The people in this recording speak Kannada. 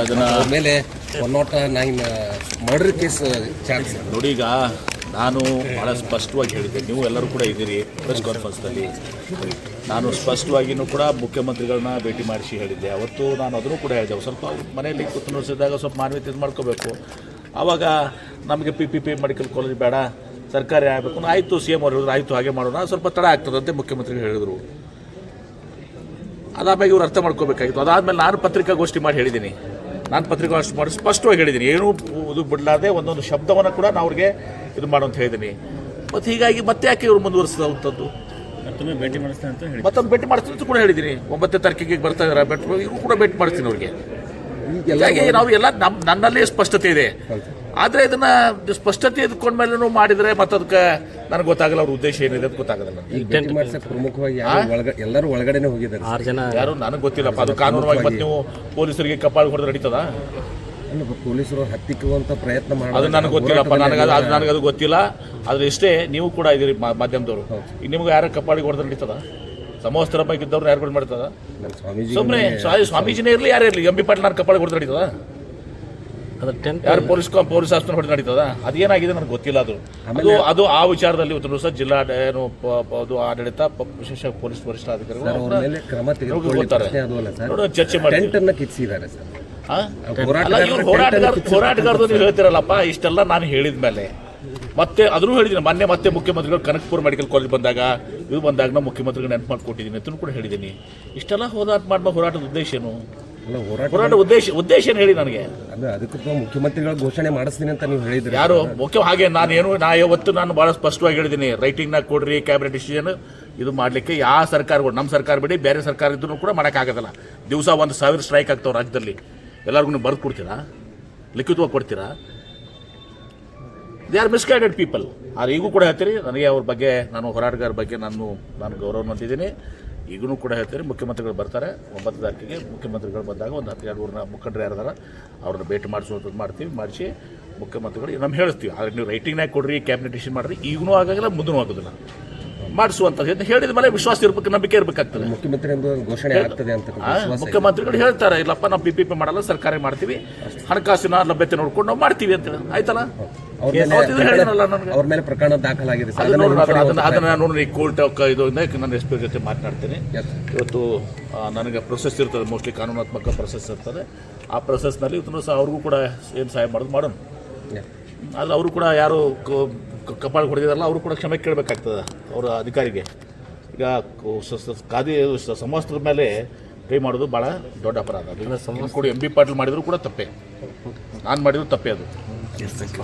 ಅದನ್ನ ಮೇಲೆ one nought nine murder case chance ನೋಡಿ ಈಗ ನಾನು ಭಾಳ ಸ್ಪಷ್ಟವಾಗಿ ಹೇಳಿದೆ ನೀವು ಎಲ್ಲರೂ ಕೂಡ ಇದ್ದೀರಿ ಪ್ರೆಸ್ ಕಾನ್ಫರೆನ್ಸ್ನಲ್ಲಿ ನಾನು ಸ್ಪಷ್ಟವಾಗಿಯೂ ಕೂಡ ಮುಖ್ಯಮಂತ್ರಿಗಳನ್ನ ಭೇಟಿ ಮಾಡಿಸಿ ಹೇಳಿದ್ದೆ. ಅವತ್ತು ನಾನು ಅದನ್ನು ಕೂಡ ಹೇಳಿದೆ. ಸ್ವಲ್ಪ ಮನೆಯಲ್ಲಿ ಕೂತ್ಕೊಂಡಿಸಿದಾಗ ಸ್ವಲ್ಪ ಮಾನವೀಯತೆ ಇದು ಮಾಡ್ಕೋಬೇಕು. ಆವಾಗ ನಮಗೆ P P P medical college ಬೇಡ ಸರ್ಕಾರಿ ಆಗಬೇಕು ಆಯಿತು ಸಿ ಎಂ ಅವ್ರು ಹೇಳಿದ್ರು ಆಯಿತು ಹಾಗೆ ಮಾಡೋಣ. ಸ್ವಲ್ಪ ತಡ ಆಗ್ತದಂತೆ ಮುಖ್ಯಮಂತ್ರಿಗಳು ಹೇಳಿದರು. ಅದಾದ್ಮೇಲೆ ಇವರು ಅರ್ಥ ಮಾಡ್ಕೋಬೇಕಾಗಿತ್ತು. ಅದಾದಮೇಲೆ ನಾನು ಪತ್ರಿಕಾಗೋಷ್ಠಿ ಮಾಡಿ ಹೇಳಿದ್ದೀನಿ. ನಾನು ಪತ್ರಿಕಾಗೋಷ್ಠಿ ಮಾಡಿ ಸ್ಪಷ್ಟವಾಗಿ ಹೇಳಿದ್ದೀನಿ ಏನೂ ಇದು ಬಿಡಲಾದೆ ಒಂದೊಂದು ಶಬ್ದವನ್ನು ಕೂಡ ನಾವು ಅವ್ರಿಗೆ ಇದು ಮಾಡು ಅಂತ ಹೇಳಿದ್ದೀನಿ ಮತ್ತು ಹೀಗಾಗಿ ಮತ್ತೆ ಯಾಕೆ ಇವರು ಮುಂದುವರಿಸಿದಂಥದ್ದು ಮತ್ತೊಮ್ಮೆ ಭೇಟಿ ಮಾಡಿಸ್ತೇನೆ ಅಂತ ಹೇಳಿ ಮತ್ತೊಮ್ಮೆ ಭೇಟಿ ಮಾಡ್ತೀನಿ ಅಂತ ಕೂಡ ಹೇಳಿದ್ದೀನಿ ಒಂಬತ್ತನೇ ತಾರೀಕಿಗೆ ಬರ್ತಾ ಇದ್ದಾರೆ ಭೇಟಿ ಇವರು ಕೂಡ ಭೇಟಿ ಮಾಡ್ತೀನಿ ಅವ್ರಿಗೆ. ಹೀಗಾಗಿ ನಾವು ಎಲ್ಲ ನಮ್ಮ ನನ್ನಲ್ಲೇ ಸ್ಪಷ್ಟತೆ ಇದೆ. ಆದರೆ ಇದನ್ನ ಸ್ಪಷ್ಟತೆ ಇದ್ಕೊಂಡ್ಮೇಲೆ ಮಾಡಿದರೆ ಮತ್ತೆ ಅದಕ್ಕೆ ನನಗೆ ಗೊತ್ತಾಗಲ್ಲ ಅವ್ರ ಉದ್ದೇಶ ಏನಿದೆ ಅಂತ ಗೊತ್ತಾಗಲ್ಲ ಪ್ರಮುಖವಾಗಿ ಒಳಗ ಎಲ್ಲರೂ ಒಳಗಡೆನೆ ಹೋಗಿದ್ದಾರೆ. ಆರು ಜನ ಯಾರು ನನಗೆ ಗೊತ್ತಿಲ್ಲಪ್ಪ ಅದು ಕಾನೂನುವಾಗಿ ಮತ್ತೆ ನೀವು ಪೊಲೀಸರಿಗೆ ಕಪಾಳು ಹೊಡೆದು ನಡೀತದ? ಪೊಲೀಸರು ಹತ್ತಿಕ್ಕುವಂತ ಪ್ರಯತ್ನ ಅದು ಮಾಡಿದ್ರೆ ನನಗೆ ಗೊತ್ತಿಲ್ಲಪ್ಪ ನನಗೆ ಅದು ಅದು ನನಗೆ ಅದು ಗೊತ್ತಿಲ್ಲ. ಆದ್ರೆ ಇಷ್ಟೇ ನೀವು ಕೂಡ ಇದೀರಿ ಮಾ- ಮಾಧ್ಯಮದವರು. ಈಗ ನಿಮ್ಗೆ ಯಾರ ಕಪಾಳಿಗೆ ಹೊಡೆದ್ರೆ ನಡೀತದ? ಸಮವಸ್ತ್ರ ಬಗ್ಗೆ ಇದ್ದವ್ರು ಯಾರು ಮಾಡ್ತದ? ಸುಮ್ಮನೆ ಸ್ವಾಮೀಜಿನೇ ಇರಲಿ ಯಾರೇ ಇರಲಿ ಎಂ ಬಿ ಪಾಟೀಲ್ ನಾನು ಕಪಾಳಿಗೆ ಹೊಡೆದ್ರೆ ನಡೀತದ? ಅದು ಯಾರು ಪೊಲೀಸ್ ಪೊಲೀಸ್ ಆಸ್ಪತ್ರೆ ಹೊಡೆದು ನಡೀತದ? ಅದೇನಾಗಿದೆ ನನಗೆ ಗೊತ್ತಿಲ್ಲ ಅದು. ಅದು ಅದು ಆ ವಿಚಾರದಲ್ಲಿ ಉತ್ತರ ಸಹ ಜಿಲ್ಲಾ ಏನು ಅದು ಆಡಳಿತ ವಿಶೇಷ ಪೊಲೀಸ್ ವರಿಷ್ಠಾಧಿಕಾರಿಗಳು ಚರ್ಚೆ ಮಾಡಿ ಟೆಂಟ್ ಅನ್ನ ಕಿತ್ಸಿದ್ದಾರೆ ಸರ್. ಆ? ಹೋರಾಟಗಾರರು ನೀವು ಹೇಳ್ತಿರಲ್ಲಪ್ಪ ಇಷ್ಟೆಲ್ಲ ನಾನು ಹೇಳಿದ ಮೇಲೆ. ಮತ್ತೆ ಅದ್ರೂ ಹೇಳಿದ್ದೀನಿ ಮೊನ್ನೆ ಮತ್ತೆ ಮುಖ್ಯಮಂತ್ರಿಗಳು ಕನಕಪುರ ಮೆಡಿಕಲ್ ಕಾಲೇಜ್ ಬಂದಾಗ ಇದು ಬಂದಾಗ ನಾವು ಮುಖ್ಯಮಂತ್ರಿಗಳು ನೆನಪು ಮಾಡ್ಕೊಟ್ಟಿದ್ದೀನಿ ಅಂತ ಕೂಡ ಹೇಳಿದ್ದೀನಿ ಇಷ್ಟೆಲ್ಲ ಹೋರಾಟ ಮಾಡುವ ಹೋರಾಟದ ಉದ್ದೇಶ ಏನು? ಅಲ್ಲ ಹೋರಾಟ ಉದ್ದೇಶ ಉದ್ದೇಶ ಏನು ಹೇಳಿ ನನಗೆ? ಅಂದ್ರೆ ಅದಕ್ಕೆ ಮುಖ್ಯಮಂತ್ರಿಗಳ ಘೋಷಣೆ ಮಾಡಿಸ್ತೀನಿ ಅಂತ ನೀವು ಹೇಳಿದ್ರಿ ಯಾರು? ಮುಖ್ಯ ಹಾಗೆ ನಾನೇನು ನಾ ಯಾವತ್ತು ನಾನು ಭಾಳ ಸ್ಪಷ್ಟವಾಗಿ ಹೇಳಿದ್ದೀನಿ. ರೈಟಿಂಗ್ನಾಗ ಕೊಡ್ರಿ ಕ್ಯಾಬಿನೆಟ್ ಡಿಸಿಷನ್ ಇದು ಮಾಡಲಿಕ್ಕೆ ಯಾವ ಸರ್ಕಾರಗಳು ನಮ್ಮ ಸರ್ಕಾರ ಬಿಡಿ ಬೇರೆ ಸರ್ಕಾರ ಇದ್ರೂ ಕೂಡ ಮಾಡೋಕ್ಕಾಗೋದಿಲ್ಲ. ದಿವಸ ಒಂದು ಸಾವಿರ ಸ್ಟ್ರೈಕ್ ಆಗ್ತಾವೆ ರಾಜ್ಯದಲ್ಲಿ. ಎಲ್ಲರಿಗೂ ನೀವು ಬರೆದು ಕೊಡ್ತೀರಾ? ಲಿಖಿತವಾಗಿ ಕೊಡ್ತೀರಾ? ದೇ ಆರ್ ಮಿಸ್ಗೈಡೆಡ್ ಪೀಪಲ್ ಆದ್ರೆ ಈಗೂ ಕೂಡ ಹೇಳ್ತೀರಿ ನನಗೆ ಅವ್ರ ಬಗ್ಗೆ ನಾನು ಹೋರಾಟಗಾರ ಬಗ್ಗೆ ನಾನು ನಾನು ಗೌರವ ಹೊಂದಿದ್ದೀನಿ. ಈಗೂ ಕೂಡ ಹೇಳ್ತೀರಿ ಮುಖ್ಯಮಂತ್ರಿಗಳು ಬರ್ತಾರೆ. ಒಂಬತ್ತು ತಾರೀಕಿಗೆ ಮುಖ್ಯಮಂತ್ರಿಗಳು ಬಂದಾಗ ಒಂದು ಹತ್ತು ಎರಡು ಊರಿನ ಮುಖಂಡರು ಯಾರದಾರ ಅವ್ರನ್ನ ಭೇಟಿ ಮಾಡಿಸುವಂಥದ್ದು ಮಾಡ್ತೀವಿ ಮಾಡಿಸಿ ಮುಖ್ಯಮಂತ್ರಿಗಳು ನಮ್ಮ ಹೇಳ್ತೀವಿ. ಆದರೆ ನೀವು ರೈಟಿಂಗ್ನಾಗ ಕೊಡ್ರಿ ಕ್ಯಾಬಿನೆಟ್ ಡಿಸಿಷನ್ ಮಾಡಿರಿ ಈಗೂ ಆಗಾಗಿಲ್ಲ ಮುಂದೂ ಆಗೋದಿಲ್ಲ. ಮಾಡಿಸುವಂಥದ್ದು. ಹೇಳಿದ ಮೇಲೆ ವಿಶ್ವಾಸ ಇರ್ಬೇಕು ನಂಬಿಕೆ ಇರಬೇಕಾಗ್ತದೆ. ಮುಖ್ಯಮಂತ್ರಿ ಘೋಷಣೆ ಆಗ್ತದೆ ಅಂತ ಮುಖ್ಯಮಂತ್ರಿಗಳು ಹೇಳ್ತಾರೆ ಇಲ್ಲಪ್ಪ ನಾವು ಪಿ ಪಿ ಪಿ ಮಾಡಲ್ಲ ಸರ್ಕಾರ ಮಾಡ್ತೀವಿ. ಹಣಕಾಸಿನ ಲಭ್ಯತೆ ನೋಡ್ಕೊಂಡು ನಾವು ಮಾಡ್ತೀವಿ ಅಂತ ಹೇಳಿ. ಆಯ್ತಲ್ಲ? ಅವ್ರ ಮೇಲೆ ಅವ್ರ ಮೇಲೆ ಪ್ರಕರಣ ದಾಖಲಾಗಿದೆ. ಸರ್ ಅದನ್ನ ನೋಡಿ ಕೋರ್ಟ್ ಇದು ನಾನು ಎಸ್ ಪಿ ಜೊತೆ ಮಾತನಾಡ್ತೀನಿ. ಇವತ್ತು ನನಗೆ ಪ್ರೊಸೆಸ್ ಇರ್ತದೆ ಮೋಸ್ಟ್ಲಿ ಕಾನೂನಾತ್ಮಕ ಪ್ರೊಸೆಸ್ ಇರ್ತದೆ. ಆ ಪ್ರೊಸೆಸ್ನಲ್ಲಿ ಇವತ್ತು ಸಹ ಅವ್ರಿಗೂ ಕೂಡ ಏನು ಸಹಾಯ ಮಾಡೋದು ಮಾಡೋಣ. ಆದ್ರೆ ಅವರು ಕೂಡ ಯಾರು ಕಪಾಳ ಹೊಡೆದಿದಾರಲ್ಲ ಅವರು ಕೂಡ ಕ್ಷಮೆ ಕೇಳಬೇಕಾಗ್ತದೆ ಅವರ ಅಧಿಕಾರಿಗೆ. ಈಗ ಖಾದಿ ಸಮವಸ್ತ್ರದ ಮೇಲೆ ಕೈ ಮಾಡೋದು ಭಾಳ ದೊಡ್ಡ ಅಪರಾಧ. ಅದರಿಂದ ಸಮ ಕೂಡ ಎಂ ಬಿ ಪಾಟೀಲ್ ಮಾಡಿದ್ರು ಕೂಡ ತಪ್ಪೆ. ನಾನು ಮಾಡಿದ್ರು ತಪ್ಪೆ ಅದು. Destek.